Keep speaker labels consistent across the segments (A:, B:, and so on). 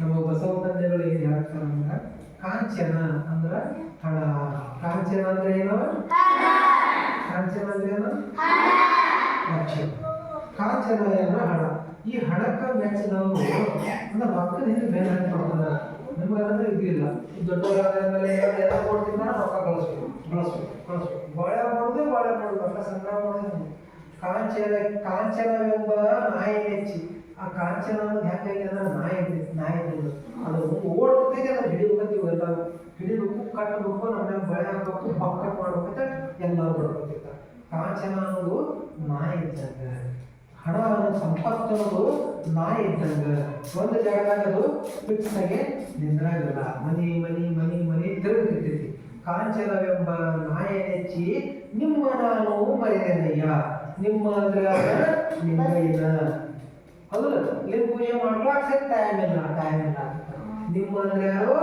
A: ನಮ್ಮ ಬಸವ ತಂದೆಗಳು ಏನ್ ಹೇಳ್ತಾರೆ ಅಂದ್ರೆ, ಕಾಂಚನ ಅಂದ್ರೆ ಹಣ. ಕಾಂಚನ ಅಂದ್ರೆ ಏನು ಕಾಂಚನ ಅಂದ್ರೆ ಏನು? ಲಕ್ಷ್ಯ ಕಾಂಚನ ಅಂದ್ರೆ ಹಣ. ಈ ಹಣಕ್ಕ ನಾವು ಅಂದ್ರೆ ರೊಕ್ಕದ ಹಿಂದೆ ಬೇರೆ ಹಾಕಿ ಕೊಡ್ತಾರ? ಇದು ಇಲ್ಲ. ದೊಡ್ಡವರಾದ ಮೇಲೆ ಎಲ್ಲ ಕೊಡ್ತಿದ್ದಾರ, ರೊಕ್ಕ ಕಳಿಸ್ಬೇಕು. ಬಳಸ್ಬೇಕು ಕಳಿಸ್ಬೇಕು. ಬಾಳೆ ಮಾಡೋದು ಬಾಳೆ ಮಾಡೋದು ರೊಕ್ಕ ಸಂಗ್ರಹ ಮಾಡೋದು ಕಾಂಚನ, ಕಾಂಚನವೆಂಬ ನಾಯಿ ನೆಚ್ಚಿ ಆ ಕಾಂಚನ ಹೆಂಗೆ ಅಂದ್ರೆ ನಾಯಿ ನಾಯಿ ಅದು. ಓಡ್ತೈತೆ ಅದನ್ನು ಹಿಡಿಬೇಕಂತೀವಿ ಎಲ್ಲ ಹಿಡಿಬೇಕು ಕಟ್ಟಬೇಕು ನಮ್ಮ ಬಳೆ ಹಾಕಬೇಕು ಪಕ್ಕಟ್ ಮಾಡ್ಬೇಕಂತ ಎಲ್ಲರೂ ಬಡ್ಕೊತಿರ್ತಾರೆ. ಕಾಂಚನ ಅನ್ನೋದು ನಾಯಿ ಇದ್ದಂಗೆ ಹಣ ಸಂಪತ್ತು ಅನ್ನೋದು ನಾಯಿ ಇದ್ದಂಗೆ ಒಂದು ಜಾಗದಾಗ ಅದು ಫಿಕ್ಸ್ ಆಗಿ ನಿಂದ್ರಾಗಿಲ್ಲ. ಮನಿ ಮನಿ ಮನಿ ಮನಿ ತಿರುಗುತ್ತಿರ್ತೈತಿ ಕಾಂಚನವೆಂಬ ನಾಯಿ ನೆಚ್ಚಿ ನಿಮ್ಮ ನಾನು ಮರೆಯನಯ್ಯ. ನಿಮ್ಮ ಅಂದ್ರೆ ನಿಮ್ಮಯ್ಯನ ಹೌದಲ್ಲ ಲಿಂಗ ಪೂಜೆ ಮಾಡ್ಲಾಕ ಸರಿ ಟೈಮ್ ಇಲ್ಲ ಟೈಮ್ ಇಲ್ಲ ನಿಮ್ಮ ಅಂದ್ರೆ ಯಾರು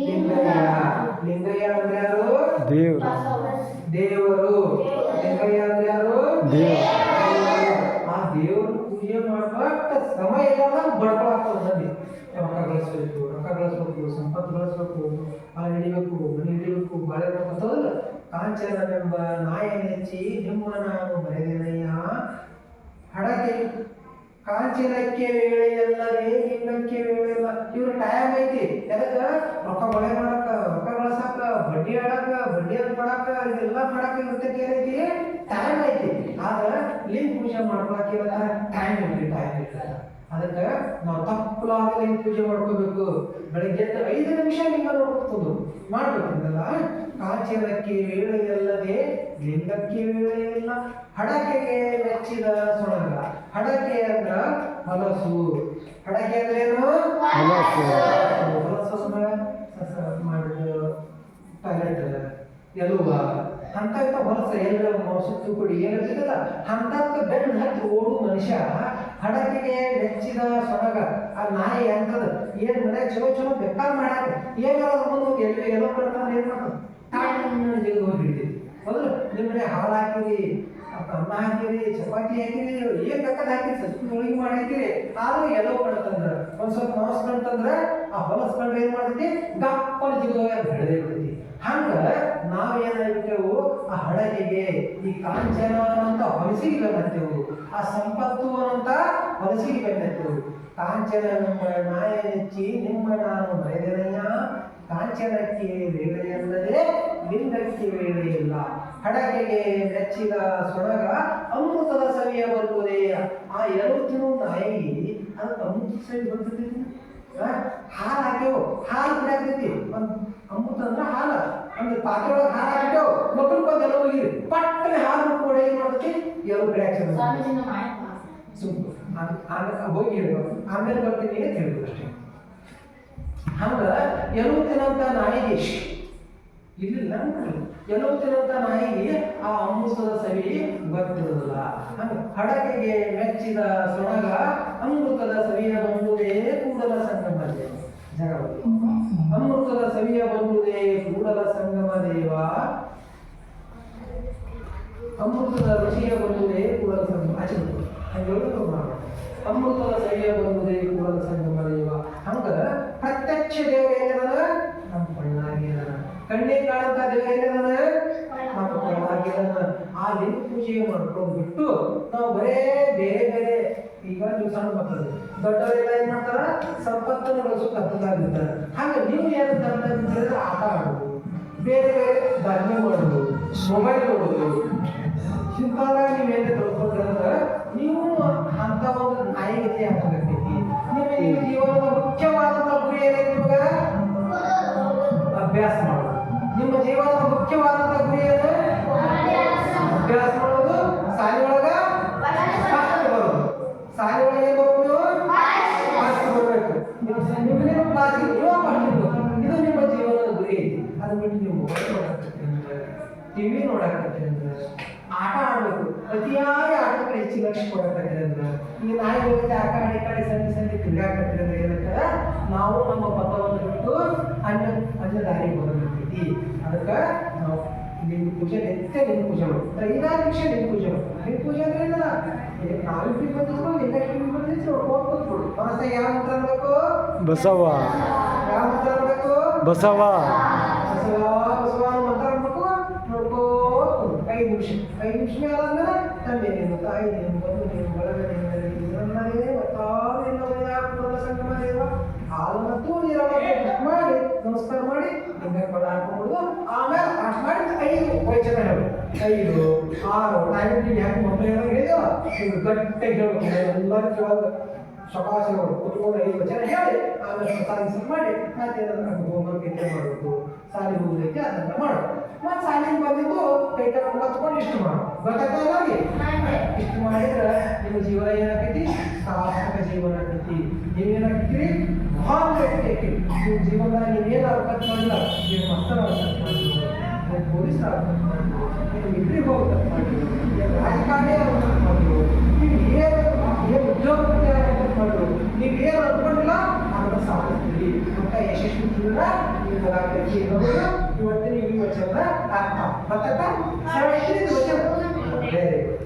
A: ಲಿಂಗಯ್ಯ ಲಿಂಗಯ್ಯ ಅಂದ್ರೆ ಯಾರು
B: ದೇವ್ರು
A: ದೇವರು ಲಿಂಗಯ್ಯ ಅಂದ್ರೆ ಯಾರು
B: ದೇವ್ರು
A: ಆ ದೇವ್ರ ಪೂಜೆ ಮಾಡ್ಬೇಕ ಸಮಯ ಇಲ್ಲ ಬಡ್ಕೊಳಾಗ್ತದ ನದಿ ರೊಕ್ಕ ಗಳಿಸ್ಬೇಕು ರೊಕ್ಕ ಗಳಿಸ್ಬೇಕು ಸಂಪತ್ತು ಗಳಿಸ್ಬೇಕು ಆ ಹಿಡಿಬೇಕು ಮನೆ ಹಿಡಿಬೇಕು ಬಾಳೆ ಬರ್ಬೇಕಲ್ಲ ಕಾಂಚನವೆಂಬ ನಾಯ ನೆಚ್ಚಿ ನಿಮ್ಮ ನಾನು ಬರೆದೇನಯ್ಯ ಹಡಗೆ ಕಾಂಚನಕ್ಕೆ ವೇಳೆಯಲ್ಲವೇ ಲಿಂಗಕ್ಕೆ ವೇಳೆಯಲ್ಲ ಇವ್ರ ಟೈಮ್ ಐತಿ. ಎದಕ್ಕ ರೊಕ್ಕ ಬಳೆ ಮಾಡಕ, ರೊಕ್ಕ ಗಳಸಾಕ ಬಡ್ಡಿ ಆಡಕ, ಬಡ್ಡಿ ಅದು ಮಾಡಾಕ, ಇದೆಲ್ಲ ಮಾಡಾಕ ಇರ್ತೈತಿ ಏನೈತಿ? ಟೈಮ್ ಐತಿ. ಆದ್ರ ಲಿಂಗ ಪೂಜೆ ಮಾಡ್ಕೊಳಕಿರಲ್ಲ ಟೈಮ್ ಇರ್ಲಿ ಟೈಮ್ ಇಲ್ಲ ಅದಕ್ಕೆ ನಾವು ತಪ್ಪಲಾದ ಲಿಂಗ ಪೂಜೆ ಮಾಡ್ಕೋಬೇಕು. ಬೆಳಿಗ್ಗೆ ಎದ್ದು ಐದು ನಿಮಿಷ ಲಿಂಗ ನೋಡ್ಬೋದು ಮಾಡ್ಬೇಕಂದಲ್ಲ ಕಾಂಚನಕ್ಕೆ ವೇಳೆಯಲ್ಲದೆ ಲಿಂಗಕ್ಕೆ ವೇಳೆ ಇಲ್ಲ. ಹಡಕೆಗೆ ಮೆಚ್ಚಿದ ಸೊಣಗ ಹಡಕೆ ಅಂದ್ರ ಹೊಲಸು. ಹಡಕೆ ಅಂದ್ರೆ ಏನು
B: ಹೊಲಸು.
A: ಹೊಲಸು ಮಾಡಿದ ಟಾಯ್ಲೆಟ್ ಎಲುವ ಅಂತ ಹೊಲಸ ಎಲ್ಲ ಸುತ್ತು ಕೊಡಿ. ಏನಿರ್ತದಲ್ಲ ಅಂತ ಬೆನ್ನು ಹತ್ತಿ ಓಡು ಮನುಷ್ಯ. ಹಡಕೆಗೆ ಮೆಚ್ಚಿದ ಸೊರಗ ಆ ನಾಯಿ ಅಂತದ. ಏನ್ ಮನೆ ಚಲೋ ಚಲೋ ಬೇಕಾದ್ ಮಾಡಾಕ ಏನಾದ್ರು ಮುಂದೆ ಎಲ್ಲಿ ಎಲ್ಲೋ ಮಾಡ್ತಾನೆ ಏನ್ ಮಾಡ್ತಾನೆ ತಾಯಿ ಹೋಗಿ ಹಿಡಿತೈತಿ ಹೌದಲ್ಲ ನಿಮ್ಮ ಮನೆ ಹಾಲು ಹಾಕಿರಿ, ಅನ್ನ ಹಾಕಿರಿ, ಚಪಾತಿ ಹಾಕಿರಿ, ಏನ್ ಕಕ್ಕದ ಹಾಕಿರಿ ಸಸ್ತಿ ಹೋಳಿಗೆ ಮಾಡಿ ಹಾಕಿರಿ. ಎಲ್ಲೋ ಕಣ್ತಂದ್ರ ಒಂದ್ ಸ್ವಲ್ಪ ಮಾಂಸ ಕಣ್ತಂದ್ರ ಆ ಹೊಲಸ್ ಕಂಡ್ರೆ ಏನ್ ಮಾಡ್ತೈತಿ? ಗಪ್ಪನ ಜಿಗಿದು ಹೋಗಿ ಅದು ಬೆಳೆದೇ ಬಿಡ್ತೈತಿ. ಹಂಗ ನಾವ್ ಏನಾಗಿರ್ತೇವು? ಆ ಹಡಗಿಗೆ ಈ ಕಾಂಚನ ಅನ್ನೋಂತ ಹೊಲಸಿಗೆ ಬೆನ್ನತ್ತೇವು ಆ ಸಂಪತ್ತು ಅನ್ನೋಂಥ ಹೊಲಸಿಗೆ ಬೆನ್ನತ್ತೇವು ಕಾಂಚನ ನಮ್ಮ ನಾಯ ನೆಚ್ಚಿ ನಿಮ್ಮ ನಾನು ಬರೆದೆನಯ್ಯ ಕಾಂಚನಕ್ಕೆ ವೇಳೆಯಲ್ಲದೆ ಲಿಂಗಕ್ಕೆ ವೇಳೆ ಇಲ್ಲ. ಹಡಗೆಗೆ ನೆಚ್ಚಿದ ಸೊಣಗ ಅಮೃತದ ಸವಿಯ ಬರುವುದೇ. ಆ ಎರಡು ನಾಯಿ ಅದಕ್ಕೆ ಅಮೃತ ಸವಿ ಬರ್ತೈತಿ ಹಾಲು ಹಾಕ್ಯವು ಹಾಲು ಕುಡಿಯಾಕೈತಿ ಒಂದು ಅಮೃತ ಅಂದ್ರೆ ಹಾಲು. ಅಂದ್ರೆ ಪಾತ್ರೆ ಒಳಗೆ ಹಾಲು ಹಾಕ್ಯವು ಮಕ್ಕಳು ಬಂದು ಎಲ್ಲ ಹೋಗಿ ಪಟ್ಟನೆ ಹಾಲು ಕೂಡ ಏನ್ ಮಾಡ್ತೈತಿ? ಎಲ್ಲ
C: ಮಾಡಿ
A: ಸುಮ್ಮನೆ ಹೋಗಿ ಹೇಳ್ಬೋದು ಆಮೇಲೆ ಬರ್ತೀನಿ ಅಂತ ಹೇಳ್ಬೋದು ಅಷ್ಟೇ. ಹಂಗ ಎನ್ನುತ್ತಿನಂತ ನಾಯಿಗೆ ಇಲ್ಲಿಲ್ಲ ಎನ್ನುತ್ತಿನಂತ ನಾಯಿಗೆ ಆ ಅಮೃತದ ಸವಿ ಗೊತ್ತಿರೋದಿಲ್ಲ ಹಂಗ ಹಡಕೆಗೆ ಮೆಚ್ಚಿದ ಸೊಣಗ ಅಮೃತದ ಸವಿಯ ಬಂಬುದೇ ಕೂಡಲ ಸಂಗಮ ದೇವ ಜಗವಲ್ಲಿ. ಅಮೃತದ ಸವಿಯ ಬಂಬುದೇ ಕೂಡಲ ಸಂಗಮ ದೇವ ಅಮೃತದ ಋಷಿಯ ಬಂದುದೇ ಕೂಡಲ ಸಂಗಮ. ಅಮೃತದ ಸವಿಯ ಬಂದುದೇ ಕೂಡಲ ಸಂಗಮ ದೇವ ಹಂಗ ಪ್ರತ್ಯಕ್ಷ ದೇವ ಏನಿದಾನ ನಮ್ಮ ಕಣ್ಣಾಗಿದಾನ ಕಣ್ಣಿಗೆ ಕಾಣಂತ ದೇವ ಏನಿದಾನ ನಮ್ಮ ಕಣ್ಣಾಗಿದಾನ ಆ ಲಿಂಗ ಪೂಜೆ ಮಾಡ್ಕೊಂಡು ಬಿಟ್ಟು ನಾವು ಬರೇ ಬೇರೆ ಬೇರೆ ಈಗ ನೀವು ಸಣ್ಣ ಮಕ್ಕಳು. ದೊಡ್ಡವರೆಲ್ಲ ಏನ್ ಮಾಡ್ತಾರ? ಸಂಪತ್ತನ್ನು ಬಳಸೋಕೆ ಹತ್ತದಾಗಿರ್ತಾರೆ ಹಾಗೆ ನೀವು ಏನು ತಂದ್ರೆ ಆಟ ಆಡೋದು. ಬೇರೆ ಬೇರೆ ಧರ್ಮ ಮಾಡೋದು ಮೊಬೈಲ್ ನೋಡೋದು ಇಂಥವಾಗ ಏನೇ ತಿಳ್ಕೊಂಡ್ರೆ ನೀವು ಅಂತ ಒಂದು ನಾಯಿಗತಿ ಹಾಕಬೇಕೈತಿ ನಿಮ್ಮ ಜೀವನದ ಮುಖ್ಯವಾದಂಥ ಗುರಿ ಏನೈತಿ ಅದು ಬಿಟ್ಟು ನೀವು ಮೊಬೈಲ್ ನೋಡಕತ್ತೀರಿ ಅಂದ್ರೆ ಟಿವಿ ನೋಡಕತ್ತೀರಿ ಅಂದ್ರೆ ಆಟ ಆಡ್ಬೇಕು. ಅತಿಯಾಗಿ ಆಟಕ್ಕೆ ಹೆಚ್ಚಿನ ಲಕ್ಷ ಕೊಡಕತ್ತೀರಿ ಅಂದ್ರೆ ಈ ನಾಯಿ ಹೋಗುತ್ತೆ ಆ ಕಡೆ ಈ ಕಡೆ ಸಂಧಿ ಸಂಧಿ ತಿರ್ಗಾಕತ್ತೀರಿ ಅಂದ್ರೆ ಏನಂತಾರ ನಾವು ನಮ್ಮ ಪಥವನ್ನು ಬಿಟ್ಟು ಅನ್ನ ಅನ್ನ ದಾರಿಗೆ ಬರಬೇಕೈತಿ ಅದಕ್ಕೆ ನಾವು ನಿಮ್ಮ ಪೂಜೆ ನಿತ್ಯ ನಿಮ್ಮ ಪೂಜೆ ಮಾಡ್ತಾರೆ ಐದಾರು ನಿಮಿಷ ನಿಮ್ಮ ಪೂಜೆ ಮಾಡ್ತಾರೆ ಲಿಂಗ ಪೂಜೆ ಅಂದ್ರೆ ಏನಲ್ಲ ಈಗ ನಾಲ್ಕು ಲಿಂಗ ಬಂದಿದ್ರು ಲಿಂಗಕ್ಕೆ ಲಿಂಗ ಬಂದಿದ್ರು ಹೋಗ್ಬಿಟ್ಬಿಡು ಮನಸ್ಸ ಯಾವ ಮಂತ್ರ ಅನ್ಬೇಕು?
B: ಬಸವ.
A: ಯಾವ ಮಂತ್ರ ಅನ್ಬೇಕು?
B: ಬಸವ.
A: ಬಸವ ಬಸವ ಮಂತ್ರ ಅನ್ಬೇಕು ಐದು ನಿಮಿಷ. ಐದು ನಿಮಿಷ ಮೇಲೆ ಆದ್ಮೇಲೆ ತಂದೆ ನೀನು ತಾಯಿ ನೀನು ಬಂಧು ನೀನು ಬಳಗ ನೀನು ಇದರನ್ನೇ ಮತ್ತಾವೇನೋ ಪೂರ್ಣ ಸಂಗಮ ದೇವ ಹಾಲು ಮತ್ತು ಮಾಡಿ ನಮಸ್ಕಾರ ಮಾಡಿ ಹಿಂಗೆ ಹಾಕೊಂಡ್ಬಿಡು ಆಮೇಲೆ ಅಷ್ಟು ಮಾಡಿ ಐದು ವಚನ ಹೇಳು ಐದು ಆರು ನೀವು ಯಾಕೆ ಮೊದಲು ಹೇಳಿದೆವ ಸಕಾಶಗಳು ಕುತ್ಕೊಂಡು ಐದು ವಚನ ಹೇಳಿ ಆಮೇಲೆ ಸಾಧಿಸಲು ಮಾಡಿ ಮತ್ತೆ ಹೋಮ್ವರ್ಕ್ ಕೆಟ್ಟ ಮಾಡಬೇಕು ಸಾಲಿ ಹೋಗಲಿಕ್ಕೆ ಅದನ್ನ ಮಾಡು ಮತ್ತೆ ಸಾಲಿಗೆ ಬಂದಿದ್ದು ಕೈಟರ್ ಕತ್ಕೊಂಡು ಇಷ್ಟು ಮಾಡು ಗೊತ್ತಾಗ್ತಾ ಅವ್ರಿಗೆ ಇಷ್ಟು ಮಾಡಿದ್ರೆ ನಿಮ್ಮ ಜೀವನ ಏನಾಗ್ತೈತಿ? ಸಾರ್ಥಕ ಜೀವನ ಆಗ್ತೈತಿ. ನೀವೇನಾಗ್ತೀರಿ? ಮಹಾನ್ ವ್ಯಕ್ತಿ ನಿಮ್ಮ ಜೀವನದಾಗ ನೀವೇನು ಅರ್ಕತ್ ಮಾಡಿಲ್ಲ. ನೀವು ಮಸ್ತರ ಅರ್ಕತ್ ಮಾಡಿದ್ರು ನೀವು ಪೊಲೀಸ್ ಅರ್ಕತ್ ಮಾಡಿದ್ರು ನೀವು ಮಿಲಿಟರಿ ಹೋಗ್ಬೇಕು ಮಾಡಿದ್ರು ನೀವು ರಾಜಕಾರಣಿ ಅರ್ಕತ್ ಮಾಡಿದ್ರು ನೀವು ಏನು ಏನು ಉದ್ಯೋಗಪತಿ ಮಾಡಿಕೊಂಡು ನೀವು ಏನು ಅನ್ಕೊಂಡಿಲ್ಲ ಅದನ್ನು ಸಾಧಿಸ್ತೀರಿ ಅಂತ ಯಶಸ್ವಿಯಿಂದ ನೀವು ಕಲಾಕೃತಿ ಇರೋದು ಇವತ್ತಿನ ಈ ವಚನದ ಅರ್ಥ ಗೊತ್ತಾಯ್ತಾ ಸರ್ ವಚನ ವೆರಿ ಗುಡ್